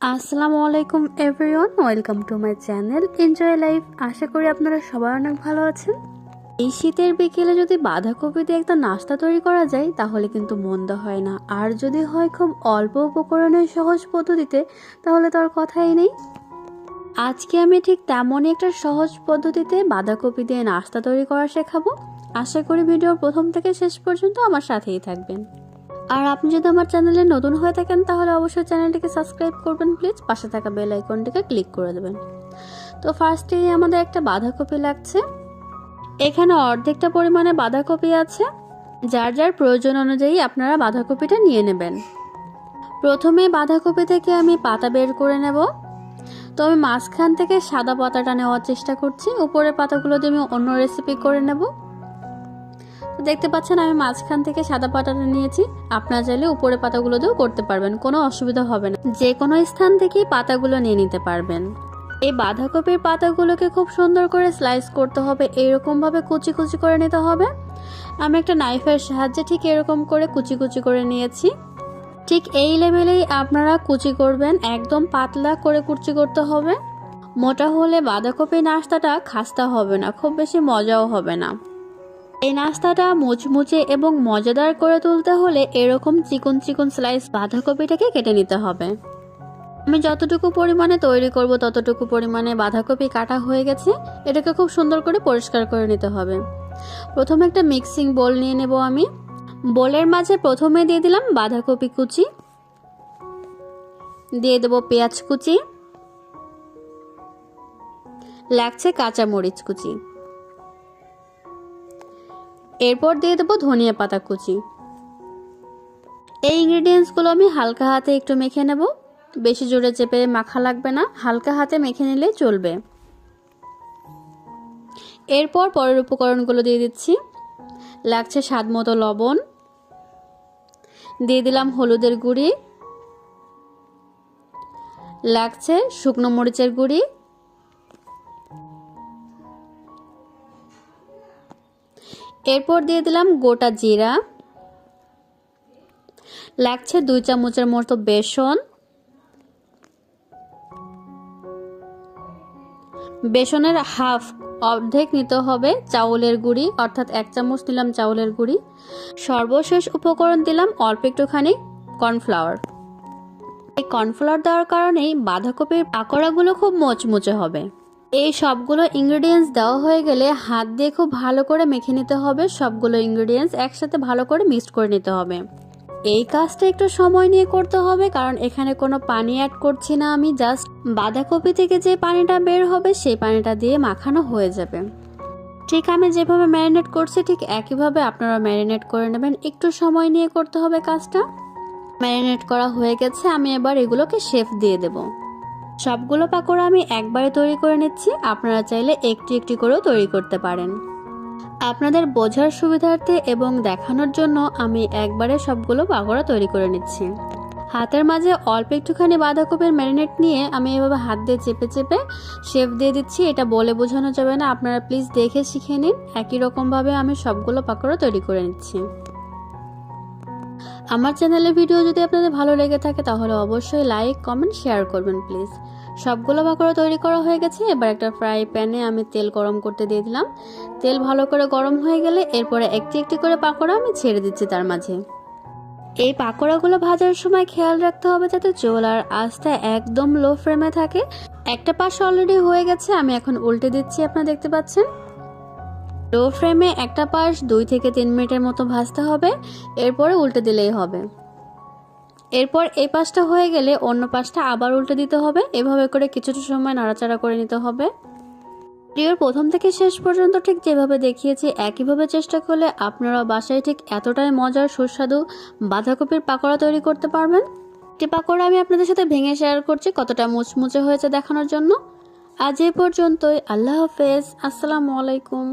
আসসালামু আলাইকুম everyone welcome to my channel enjoy life আশা করি আপনারা সবাই অনেক ভালো আছেন। এই শীতের বিকেলে যদি বাঁধাকপি দিয়ে একটা নাস্তা তৈরি করা যায়, তাহলে কিন্তু মন্দ হয় না। আর যদি হয় খুব অল্প উপকরণের সহজ পদ্ধতিতে, তাহলে তো আর কথাই নেই। আজকে আমি ঠিক তেমনই একটা সহজ পদ্ধতিতে বাঁধাকপি দিয়ে নাস্তা তৈরি করা শেখাবো। আশা করি ভিডিওর প্রথম থেকে শেষ পর্যন্ত আমার সাথেই থাকবেন। আর আপনি যদি আমার চ্যানেলে নতুন হয়ে থাকেন, তাহলে অবশ্যই চ্যানেলটিকে সাবস্ক্রাইব করবেন, প্লিজ। পাশে থাকা বেল আইকনটিকে ক্লিক করে দেবেন। তো ফার্স্টেই আমাদের একটা বাঁধাকপি লাগছে। এখানে অর্ধেকটা পরিমাণে বাঁধাকপি আছে। যার যার প্রয়োজন অনুযায়ী আপনারা বাঁধাকপিটা নিয়ে নেবেন। প্রথমে বাঁধাকপি থেকে আমি পাতা বের করে নেব। তো আমি মাঝখান থেকে সাদা পাতাটা নেওয়ার চেষ্টা করছি। উপরের পাতাগুলো দিয়ে আমি অন্য রেসিপি করে নেব। তো দেখতে পাচ্ছেন, আমি মাঝখান থেকে সাদা পাতাটা নিয়েছি। আপনারা চাইলে উপরে পাতাগুলো দিয়েও করতে পারবেন, কোনো অসুবিধা হবে না। যে কোনো স্থান থেকেই পাতাগুলো নিয়ে নিতে পারবেন। এই বাঁধাকপির পাতাগুলোকে খুব সুন্দর করে স্লাইস করতে হবে, এরকমভাবে কুচি কুচি করে নিতে হবে। আমি একটা নাইফের সাহায্যে ঠিক এরকম করে কুচি কুচি করে নিয়েছি। ঠিক এই লেভেলেই আপনারা কুচি করবেন, একদম পাতলা করে কুচি করতে হবে। মোটা হলে বাঁধাকপি নাস্তাটা খাস্তা হবে না, খুব বেশি মজাও হবে না। এই নাস্তাটা মুচমুচে এবং মজাদার করে তুলতে হলে এরকম চিকন চিকন স্লাইস বাঁধাকপিটাকে কেটে নিতে হবে। আমি যতটুকু পরিমাণে তৈরি করব, ততটুকু পরিমাণে বাঁধাকপি কাটা হয়ে গেছে। এটাকে খুব সুন্দর করে পরিষ্কার করে নিতে হবে। প্রথমে একটা মিক্সিং বোল নিয়ে নেব আমি। বোলের মাঝে প্রথমে দিয়ে দিলাম বাঁধাকপি কুচি। দিয়ে দেবো পেঁয়াজ কুচি। লাগছে কাঁচা মরিচ কুচি। এরপর দিয়ে দেবো ধনিয়া পাতা কুচি। এই ইনগ্রিডিয়েন্টসগুলো আমি হালকা হাতে একটু মেখে নেব। বেশি জোরে চেপে মাখা লাগবে না, হালকা হাতে মেখে নিলে চলবে। এরপর পরের উপকরণগুলো দিয়ে দিচ্ছি। লাগছে স্বাদ মতো লবণ। দিয়ে দিলাম হলুদের গুঁড়ি। লাগছে শুকনো মরিচের গুঁড়ি। এরপর দিয়ে দিলাম গোটা জিরা, লাগছে দুই চামচের মতো বেসন। বেসনের হাফ অর্ধেক নিতে হবে চাউলের গুঁড়ি, অর্থাৎ এক চামচ দিলাম চাউলের গুঁড়ি। সর্বশেষ উপকরণ দিলাম অল্প একটুখানি কর্নফ্লাওয়ার। এই কর্নফ্লাওয়ার দেওয়ার কারণেই বাঁধাকপির পাকোড়াগুলো খুব মচমুচে হবে। এই সবগুলো ইনগ্রেডিয়েন্টস দেওয়া হয়ে গেলে হাত দিয়ে খুব ভালো করে মেখে নিতে হবে। সবগুলো ইনগ্রেডিয়েন্টস একসাথে ভালো করে মিক্সড করে নিতে হবে। এই কাজটা একটু সময় নিয়ে করতে হবে, কারণ এখানে কোনো পানি অ্যাড করছি না আমি জাস্ট বাঁধাকপি থেকে যে পানিটা বের হবে সেই পানিটা দিয়ে মাখানো হয়ে যাবে। ঠিক আমি যেভাবে ম্যারিনেট করছি, ঠিক একইভাবে আপনারা ম্যারিনেট করে নেবেন। একটু সময় নিয়ে করতে হবে কাজটা। ম্যারিনেট করা হয়ে গেছে, আমি এবার এগুলোকে শেফ দিয়ে দেবো। সবগুলো পাকোড়া আমি একবারে তৈরি করে নিচ্ছি। আপনারা চাইলে একটি একটি করেও তৈরি করতে পারেন। আপনাদের বোঝার সুবিধার্থে এবং দেখানোর জন্য আমি একবারে সবগুলো পাকোড়া তৈরি করে নিচ্ছি। হাতের মাঝে অল্প একটুখানি বাঁধাকপির ম্যারিনেট নিয়ে আমি এভাবে হাত দিয়ে চেপে চেপে শেফ দিয়ে দিচ্ছি। এটা বলে বোঝানো যাবে না। আপনারা প্লিজ দেখে শিখে নিন। একই রকমভাবে আমি সবগুলো পাকোড়া তৈরি করে নিচ্ছি। আমার চ্যানেলের ভিডিও যদি আপনাদের ভালো লেগে থাকে, তাহলে অবশ্যই লাইক কমেন্ট শেয়ার করবেন প্লিজ সবগুলো পাকোড়া তৈরি করা হয়ে গেছে। এবার একটা ফ্রাই প্যানে আমি তেল গরম করতে দিয়ে দিলাম। তেল ভালো করে গরম হয়ে গেলে এরপরে একটি একটি করে পাকোড়া আমি ছেড়ে দিচ্ছি তার মাঝে। এই পাকোড়াগুলো ভাজার সময় খেয়াল রাখতে হবে যাতে চোল আর আস্তে একদম লো ফ্লেমে থাকে। একটা পাশ অলরেডি হয়ে গেছে, আমি এখন উল্টে দিচ্ছি, আপনারা দেখতে পাচ্ছেন। লো ফ্লেমে একটা পাশ দুই থেকে তিন মিনিটের মতো ভাজতে হবে, এরপরে উল্টে দিলেই হবে। এরপর এই পাশটা হয়ে গেলে অন্য পাশটা আবার উল্টে দিতে হবে, এভাবে করে কিছুটা সময় নাড়াচাড়া করে নিতে হবে। ভিডিওর প্রথম থেকে শেষ পর্যন্ত ঠিক যেভাবে দেখিয়েছি, একইভাবে চেষ্টা করলে আপনারা বাসায় ঠিক এতটাই মজার, সুস্বাদু বাঁধাকপির পাকোড়া তৈরি করতে পারবেন। একটি পাকোড়া আমি আপনাদের সাথে ভেঙে শেয়ার করছি, কতটা মুচমুচে হয়েছে দেখানোর জন্য। আজ এ পর্যন্তই, আল্লাহ হাফেজ, আসসালামু আলাইকুম।